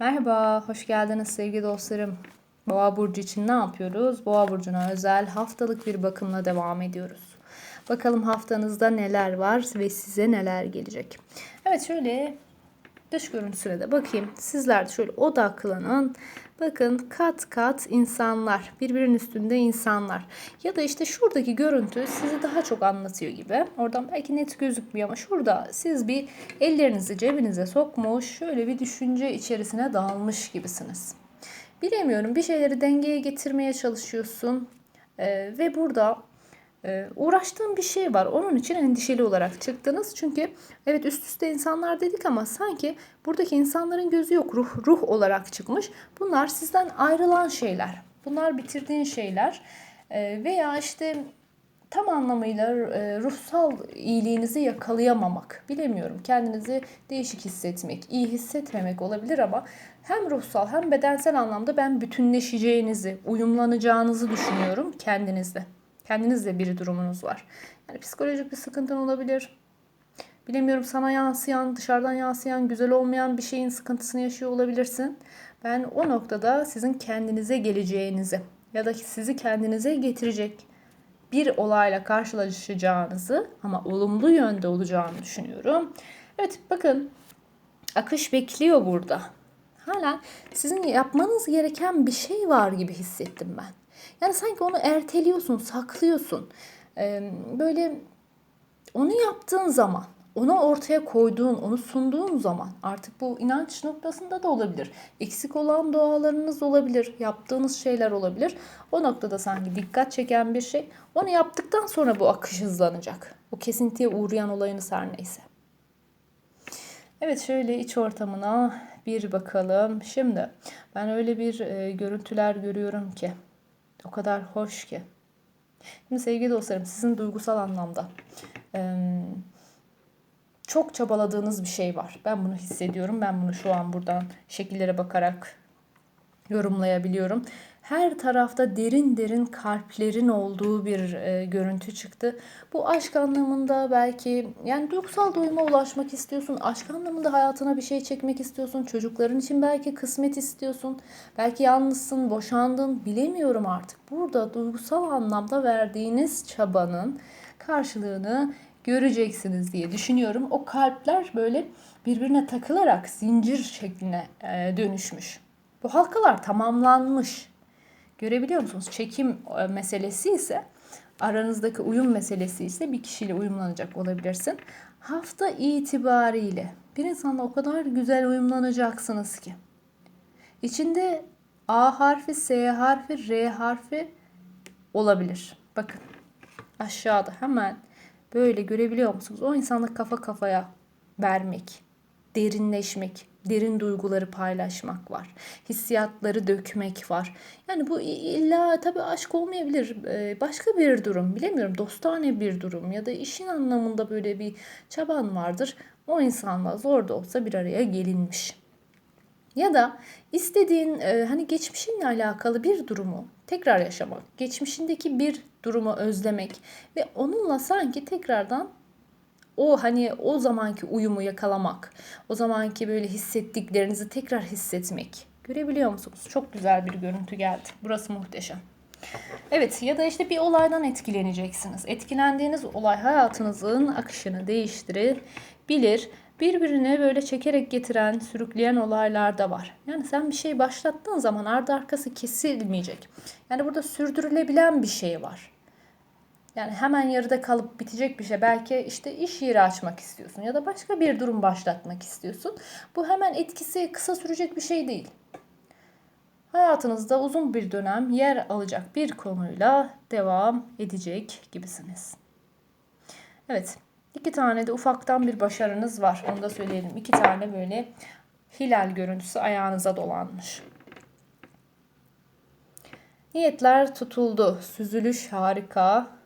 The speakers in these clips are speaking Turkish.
Merhaba, hoş geldiniz sevgili dostlarım. Boğa burcu için ne yapıyoruz? Boğa burcuna özel haftalık bir bakımla devam ediyoruz. Bakalım haftanızda neler var ve size neler gelecek. Evet şöyle dış görüntüsüne de bakayım. Sizler de şöyle odaklanın. Bakın kat kat insanlar, birbirinin üstünde insanlar. Ya da işte şuradaki görüntü sizi daha çok anlatıyor gibi. Oradan belki net gözükmüyor ama şurada siz bir ellerinizi cebinize sokmuş, şöyle bir düşünce içerisine dalmış gibisiniz. Bilemiyorum bir şeyleri dengeye getirmeye çalışıyorsun Ee, ve burada uğraştığım bir şey var. Onun için endişeli olarak çıktınız. Çünkü evet üst üste insanlar dedik ama sanki buradaki insanların gözü yok. Ruh ruh olarak çıkmış. Bunlar sizden ayrılan şeyler. Bunlar bitirdiğin şeyler. Ee, veya işte tam anlamıyla e, ruhsal iyiliğinizi yakalayamamak. Bilemiyorum. Kendinizi değişik hissetmek, iyi hissetmemek olabilir ama hem ruhsal hem bedensel anlamda ben bütünleşeceğinizi, uyumlanacağınızı düşünüyorum kendinizle. Kendinizle bir durumunuz var. Yani psikolojik bir sıkıntın olabilir. Bilemiyorum sana yansıyan, dışarıdan yansıyan, güzel olmayan bir şeyin sıkıntısını yaşıyor olabilirsin. Ben o noktada sizin kendinize geleceğinizi ya da sizi kendinize getirecek bir olayla karşılaşacağınızı ama olumlu yönde olacağını düşünüyorum. Evet bakın akış bekliyor burada. Hala sizin yapmanız gereken bir şey var gibi hissettim ben. Yani sanki onu erteliyorsun, saklıyorsun. Ee, böyle onu yaptığın zaman, onu ortaya koyduğun, onu sunduğun zaman artık bu inanç noktasında da olabilir. Eksik olan dualarınız olabilir, yaptığınız şeyler olabilir. O noktada sanki dikkat çeken bir şey. Onu yaptıktan sonra bu akış hızlanacak. O kesintiye uğrayan olayınız her neyse. Evet şöyle iç ortamına bir bakalım. Şimdi ben öyle bir e, görüntüler görüyorum ki o kadar hoş ki. Şimdi sevgili dostlarım sizin duygusal anlamda e, çok çabaladığınız bir şey var. Ben bunu hissediyorum. Ben bunu şu an buradan şekillere bakarak yorumlayabiliyorum her tarafta derin derin kalplerin olduğu bir e, görüntü çıktı. Bu aşk anlamında belki yani duygusal doyuma ulaşmak istiyorsun. Aşk anlamında hayatına bir şey çekmek istiyorsun. Çocukların için belki kısmet istiyorsun. Belki yalnızsın, boşandın bilemiyorum artık. Burada duygusal anlamda verdiğiniz çabanın karşılığını göreceksiniz diye düşünüyorum. O kalpler böyle birbirine takılarak zincir şekline e, dönüşmüş. Bu halkalar tamamlanmış. Görebiliyor musunuz? Çekim e, meselesi ise aranızdaki uyum meselesi ise bir kişiyle uyumlanacak olabilirsin. Hafta itibariyle bir insanla o kadar güzel uyumlanacaksınız ki. İçinde A harfi, S harfi, R harfi olabilir. Bakın aşağıda hemen böyle görebiliyor musunuz? O insanla kafa kafaya vermek, derinleşmek, derin duyguları paylaşmak var. Hissiyatları dökmek var. Yani bu illa tabii aşk olmayabilir. Ee, başka bir durum bilemiyorum. Dostane bir durum ya da işin anlamında böyle bir çaban vardır. O insanla zor da olsa bir araya gelinmiş. Ya da istediğin e, hani geçmişinle alakalı bir durumu tekrar yaşamak, geçmişindeki bir durumu özlemek ve onunla sanki tekrardan o hani o zamanki uyumu yakalamak, o zamanki böyle hissettiklerinizi tekrar hissetmek. Görebiliyor musunuz? Çok güzel bir görüntü geldi. Burası muhteşem. Evet ya da işte bir olaydan etkileneceksiniz. Etkilendiğiniz olay hayatınızın akışını değiştirebilir. Birbirine böyle çekerek getiren, sürükleyen olaylar da var. Yani sen bir şey başlattığın zaman ardı arkası kesilmeyecek. Yani burada sürdürülebilen bir şey var. Yani hemen yarıda kalıp bitecek bir şey. Belki işte iş yeri açmak istiyorsun ya da başka bir durum başlatmak istiyorsun. Bu hemen etkisi kısa sürecek bir şey değil. Hayatınızda uzun bir dönem yer alacak bir konuyla devam edecek gibisiniz. Evet, iki tane de ufaktan bir başarınız var. Onu da söyleyelim. İki tane böyle hilal görüntüsü ayağınıza dolanmış. Niyetler tutuldu. Süzülüş harika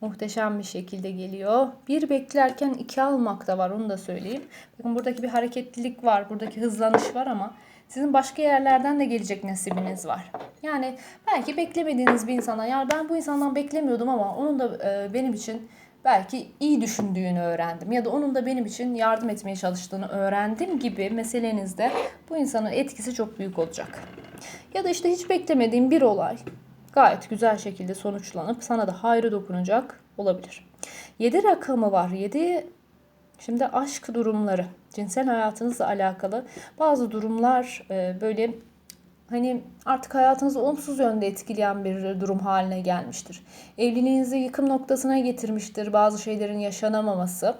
muhteşem bir şekilde geliyor. Bir beklerken iki almak da var onu da söyleyeyim. Bakın buradaki bir hareketlilik var. Buradaki hızlanış var ama sizin başka yerlerden de gelecek nasibiniz var. Yani belki beklemediğiniz bir insana ya ben bu insandan beklemiyordum ama onun da e, benim için belki iyi düşündüğünü öğrendim ya da onun da benim için yardım etmeye çalıştığını öğrendim gibi meselenizde bu insanın etkisi çok büyük olacak. Ya da işte hiç beklemediğim bir olay gayet güzel şekilde sonuçlanıp sana da hayrı dokunacak olabilir. 7 rakamı var. 7 şimdi aşk durumları, cinsel hayatınızla alakalı bazı durumlar e, böyle hani artık hayatınızı olumsuz yönde etkileyen bir durum haline gelmiştir. Evliliğinizi yıkım noktasına getirmiştir bazı şeylerin yaşanamaması.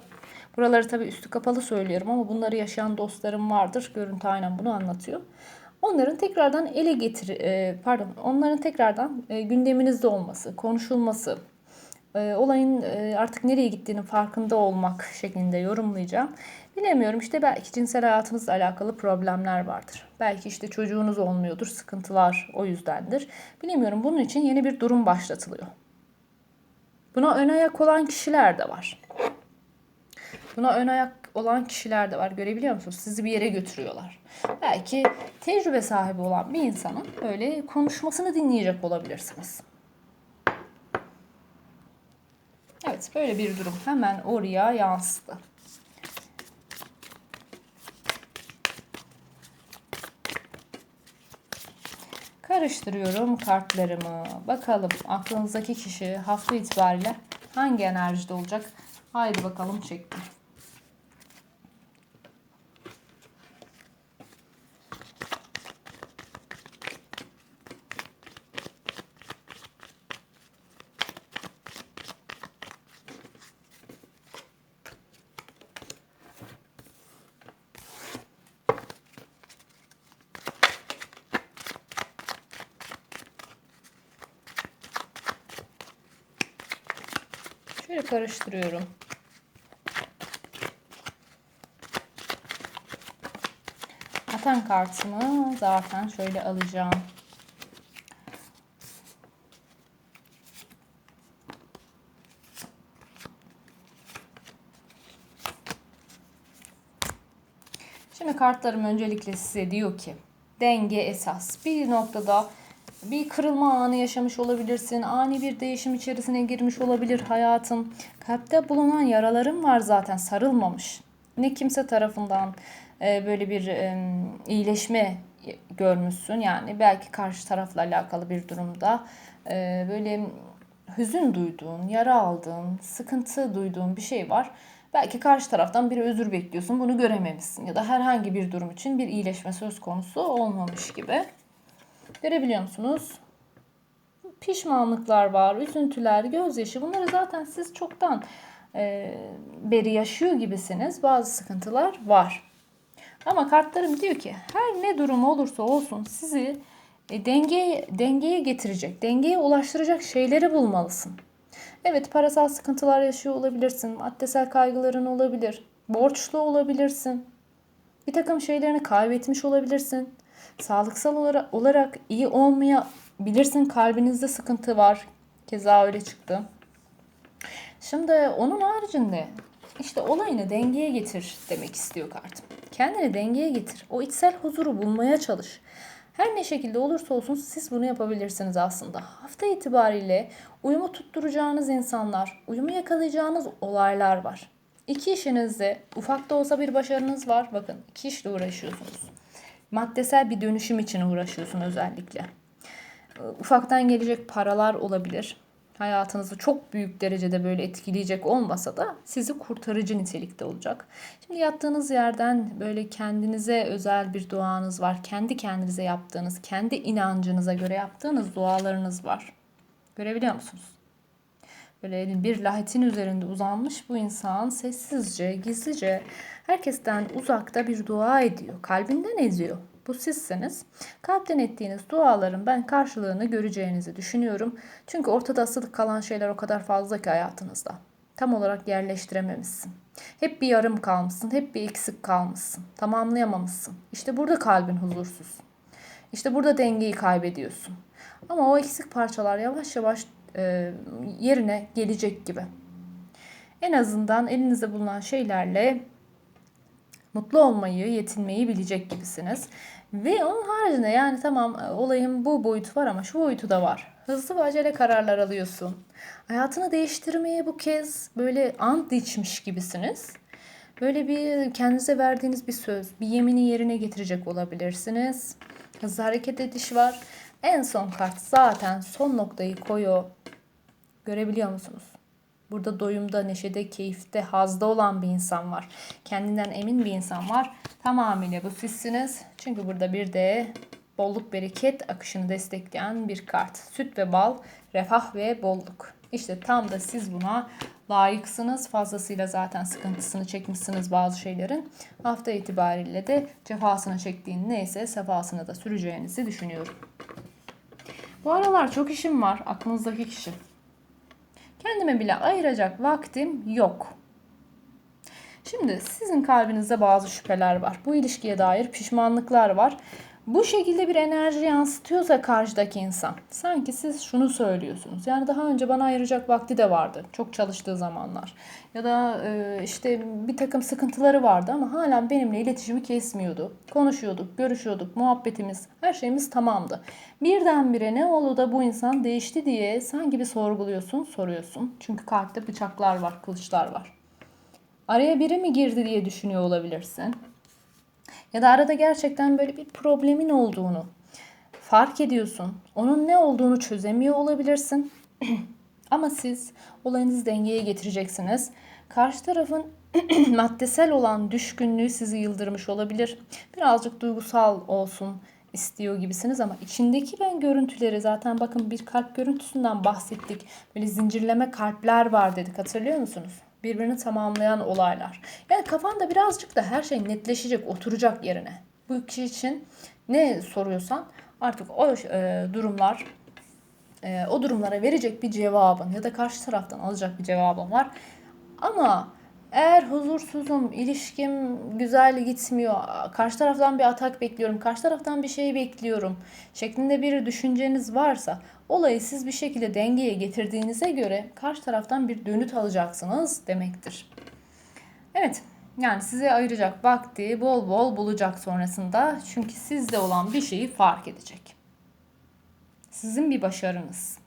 Buraları tabii üstü kapalı söylüyorum ama bunları yaşayan dostlarım vardır. Görüntü aynen bunu anlatıyor. Onların tekrardan ele getir e, pardon onların tekrardan e, gündeminizde olması, konuşulması, e, olayın e, artık nereye gittiğinin farkında olmak şeklinde yorumlayacağım. Bilemiyorum işte belki cinsel hayatınızla alakalı problemler vardır. Belki işte çocuğunuz olmuyordur, sıkıntılar o yüzdendir. Bilemiyorum bunun için yeni bir durum başlatılıyor. Buna ön ayak olan kişiler de var. Buna ön ayak olan kişiler de var. Görebiliyor musunuz? Sizi bir yere götürüyorlar. Belki tecrübe sahibi olan bir insanın böyle konuşmasını dinleyecek olabilirsiniz. Evet böyle bir durum hemen oraya yansıdı. Karıştırıyorum kartlarımı. Bakalım aklınızdaki kişi hafta itibariyle hangi enerjide olacak? Haydi bakalım çektim. Şöyle karıştırıyorum. Atan kartımı zaten şöyle alacağım. Şimdi kartlarım öncelikle size diyor ki denge esas. Bir noktada bir kırılma anı yaşamış olabilirsin. Ani bir değişim içerisine girmiş olabilir hayatın. Kalpte bulunan yaraların var zaten sarılmamış. Ne kimse tarafından e, böyle bir iyileşme görmüşsün. Yani belki karşı tarafla alakalı bir durumda e, böyle hüzün duyduğun, yara aldığın, sıkıntı duyduğun bir şey var. Belki karşı taraftan bir özür bekliyorsun. Bunu görememişsin ya da herhangi bir durum için bir iyileşme söz konusu olmamış gibi. Görebiliyor musunuz? Pişmanlıklar var, üzüntüler, gözyaşı. Bunları zaten siz çoktan e, beri yaşıyor gibisiniz. Bazı sıkıntılar var. Ama kartlarım diyor ki her ne durum olursa olsun sizi e, dengeye, dengeye getirecek, dengeye ulaştıracak şeyleri bulmalısın. Evet parasal sıkıntılar yaşıyor olabilirsin. Maddesel kaygıların olabilir. Borçlu olabilirsin. Bir takım şeylerini kaybetmiş olabilirsin. Sağlıksal olarak, iyi olmayabilirsin. Kalbinizde sıkıntı var. Keza öyle çıktı. Şimdi onun haricinde işte olayını dengeye getir demek istiyor kartım. Kendini dengeye getir. O içsel huzuru bulmaya çalış. Her ne şekilde olursa olsun siz bunu yapabilirsiniz aslında. Hafta itibariyle uyumu tutturacağınız insanlar, uyumu yakalayacağınız olaylar var. İki işinizde ufak da olsa bir başarınız var. Bakın iki işle uğraşıyorsunuz. Maddesel bir dönüşüm için uğraşıyorsun özellikle. Ufaktan gelecek paralar olabilir. Hayatınızı çok büyük derecede böyle etkileyecek olmasa da sizi kurtarıcı nitelikte olacak. Şimdi yattığınız yerden böyle kendinize özel bir duanız var. Kendi kendinize yaptığınız, kendi inancınıza göre yaptığınız dualarınız var. Görebiliyor musunuz? Böyle bir lahitin üzerinde uzanmış bu insan sessizce, gizlice herkesten uzakta bir dua ediyor. Kalbinden ediyor. Bu sizsiniz. Kalpten ettiğiniz duaların ben karşılığını göreceğinizi düşünüyorum. Çünkü ortada asılık kalan şeyler o kadar fazla ki hayatınızda. Tam olarak yerleştirememişsin. Hep bir yarım kalmışsın, hep bir eksik kalmışsın. Tamamlayamamışsın. İşte burada kalbin huzursuz. İşte burada dengeyi kaybediyorsun. Ama o eksik parçalar yavaş yavaş yerine gelecek gibi. En azından elinizde bulunan şeylerle mutlu olmayı, yetinmeyi bilecek gibisiniz. Ve onun haricinde yani tamam olayın bu boyutu var ama şu boyutu da var. Hızlı ve acele kararlar alıyorsun. Hayatını değiştirmeye bu kez böyle ant içmiş gibisiniz. Böyle bir kendinize verdiğiniz bir söz, bir yemini yerine getirecek olabilirsiniz. Hızlı hareket ediş var. En son kart zaten son noktayı koyuyor. Görebiliyor musunuz? Burada doyumda, neşede, keyifte, hazda olan bir insan var. Kendinden emin bir insan var. Tamamıyla bu sizsiniz. Çünkü burada bir de bolluk bereket akışını destekleyen bir kart. Süt ve bal, refah ve bolluk. İşte tam da siz buna layıksınız. Fazlasıyla zaten sıkıntısını çekmişsiniz bazı şeylerin. Hafta itibariyle de cefasını çektiğin neyse sefasını da süreceğinizi düşünüyorum. Bu aralar çok işim var aklınızdaki kişi. Kendime bile ayıracak vaktim yok. Şimdi sizin kalbinizde bazı şüpheler var. Bu ilişkiye dair pişmanlıklar var. Bu şekilde bir enerji yansıtıyorsa karşıdaki insan. Sanki siz şunu söylüyorsunuz. Yani daha önce bana ayıracak vakti de vardı. Çok çalıştığı zamanlar. Ya da e, işte bir takım sıkıntıları vardı ama hala benimle iletişimi kesmiyordu. Konuşuyorduk, görüşüyorduk, muhabbetimiz, her şeyimiz tamamdı. Birdenbire ne oldu da bu insan değişti diye sanki bir sorguluyorsun, soruyorsun. Çünkü kalpte bıçaklar var, kılıçlar var. Araya biri mi girdi diye düşünüyor olabilirsin. Ya da arada gerçekten böyle bir problemin olduğunu fark ediyorsun. Onun ne olduğunu çözemiyor olabilirsin. Ama siz olayınızı dengeye getireceksiniz. Karşı tarafın maddesel olan düşkünlüğü sizi yıldırmış olabilir. Birazcık duygusal olsun istiyor gibisiniz ama içindeki ben görüntüleri zaten bakın bir kalp görüntüsünden bahsettik. Böyle zincirleme kalpler var dedik hatırlıyor musunuz? Birbirini tamamlayan olaylar. Yani kafanda birazcık da her şey netleşecek, oturacak yerine. Bu kişi için ne soruyorsan artık o e, durumlar e, o durumlara verecek bir cevabın ya da karşı taraftan alacak bir cevabın var. Ama eğer huzursuzum, ilişkim güzel gitmiyor, karşı taraftan bir atak bekliyorum, karşı taraftan bir şey bekliyorum şeklinde bir düşünceniz varsa olayı siz bir şekilde dengeye getirdiğinize göre karşı taraftan bir dönüt alacaksınız demektir. Evet, yani size ayıracak vakti bol bol bulacak sonrasında çünkü sizde olan bir şeyi fark edecek. Sizin bir başarınız.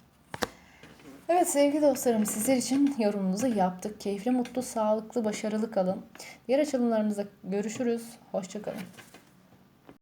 Evet sevgili dostlarım sizler için yorumumuzu yaptık. Keyifli, mutlu, sağlıklı, başarılı kalın. Diğer açılımlarımızda görüşürüz. Hoşçakalın.